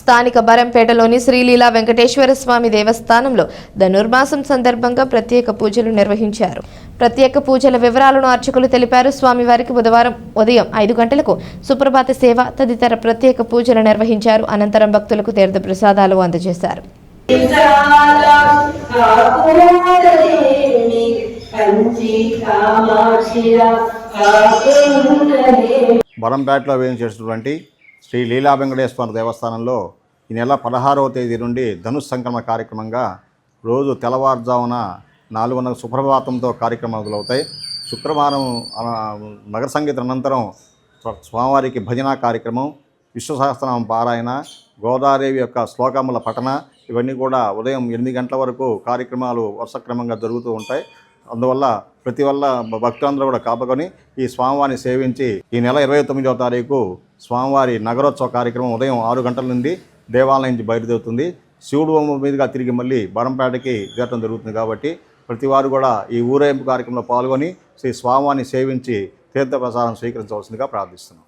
స్థానిక బరంపేటలోని శ్రీలీలా వెంకటేశ్వర స్వామి దేవస్థానంలో ధనుర్మాసం సందర్భంగా ప్రత్యేక పూజలు నిర్వహించారు. ప్రత్యేక పూజల వివరాలను అర్చకులు తెలిపారు. స్వామివారికి బుధవారం ఉదయం ఐదు గంటలకు సుప్రభాత సేవ తదితర ప్రత్యేక పూజలు నిర్వహించారు. అనంతరం భక్తులకు తీర్థ ప్రసాదాలు అందజేశారు. బరంపేటలో వేయించేటటువంటి శ్రీ లీలా వెంకటేశ్వర దేవస్థానంలో ఈ నెల పదహారవ తేదీ నుండి ధనుష్ సంక్రమణ కార్యక్రమంగా రోజు తెల్లవారుజామున నాలుగున్నర సుప్రభాతంతో కార్యక్రమాలు మొదలవుతాయి. శుక్రవారం నగర సంగీతం అనంతరం స్వామివారికి భజన కార్యక్రమం విశ్వసహస్రనామ పారాయణ గోదాదేవి యొక్క శ్లోకముల పఠన ఇవన్నీ కూడా ఉదయం ఎనిమిది గంటల వరకు కార్యక్రమాలు వరుసక్రమంగా జరుగుతూ ఉంటాయి. అందువల్ల ప్రతి వల్ల భక్తులందరూ కూడా కాపుకొని ఈ స్వామివారిని సేవించి ఈ నెల ఇరవై తొమ్మిదవ తారీఖు స్వామివారి నగరోత్సవ కార్యక్రమం ఉదయం ఆరు గంటల నుండి దేవాలయం నుంచి బయలుదేరుతుంది. శివుడు బొమ్మ మీదుగా తిరిగి మళ్ళీ బరంపేటకి చేరడం జరుగుతుంది కాబట్టి ప్రతి వారు కూడా ఈ ఊరేగింపు కార్యక్రమంలో పాల్గొని శ్రీ స్వామివారిని సేవించి తీర్థ ప్రసాదం స్వీకరించవలసిందిగా ప్రార్థిస్తున్నాం.